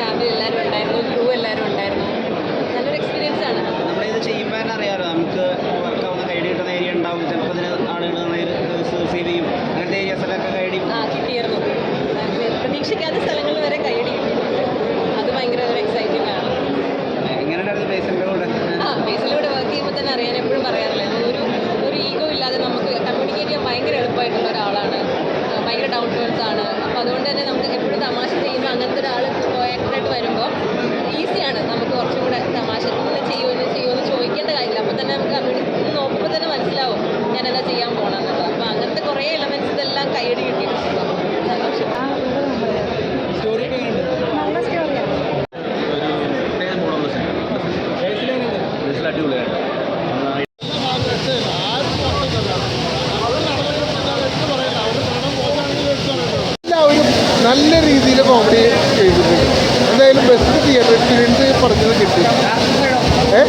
Family എല്ലാവരും ഉണ്ടായിരുന്നു crew എല്ലാവരും ഉണ്ടായിരുന്നു. നല്ലൊരു എക്സ്പീരിയൻസ് ആണ്. നമ്മളിത് ചെയ്യുമ്പോൾ തന്നെ അറിയാമല്ലോ നമുക്ക് വർക്കാവുന്ന കൈഡി കിട്ടുന്ന ഏരിയ ഉണ്ടാവും. ചിലപ്പോൾ ഇതിന് ആളുകൾ റിസീവ് ചെയ്യും. അങ്ങനത്തെ ഏരിയാസിലൊക്കെ കൈഡി ആ കിട്ടിയിരുന്നു. പ്രതീക്ഷിക്കാത്ത സ്ഥലങ്ങളിൽ വരെ ഗൈഡ് കിട്ടിയിട്ടുണ്ട് അത് ഭയങ്കര ഒരു എക്സൈറ്റിംഗ് ആണ്. എങ്ങനെയുണ്ടായിരുന്നു പേഷ്യന്റെ കൂടെ? ആ ബേസിലൂടെ വർക്ക് ചെയ്യുമ്പോൾ തന്നെ അറിയാൻ എപ്പോഴും പറയാറില്ല. ഒരു ഒരു ഈഗോ ഇല്ലാതെ നമുക്ക് കമ്മ്യൂണിക്കേറ്റ് ചെയ്യാൻ ഭയങ്കര എളുപ്പമായിട്ടുള്ള ഒരാളാണ്. ഭയങ്കര ഡൗൺ ടു ആണ്. അപ്പോൾ അതുകൊണ്ട് തന്നെ നമുക്ക് എപ്പോഴും ഞാൻ എന്താ ചെയ്യാൻ പോകണമെന്നുള്ളത് അപ്പോൾ അങ്ങനത്തെ കുറേ എലമെന്റ്സ് ഇതെല്ലാം കൈയടി കിട്ടിയിട്ടുണ്ട് സന്തോഷം നല്ല സ്റ്റോറിയാണ് നല്ല രീതിയിൽ കോമഡി ചെയ്തിട്ടുണ്ട്. എന്തായാലും ബെസ്റ്റ് തിയേറ്റർ എക്സ്പീരിയൻസ് പറഞ്ഞത് കിട്ടി. ഏ?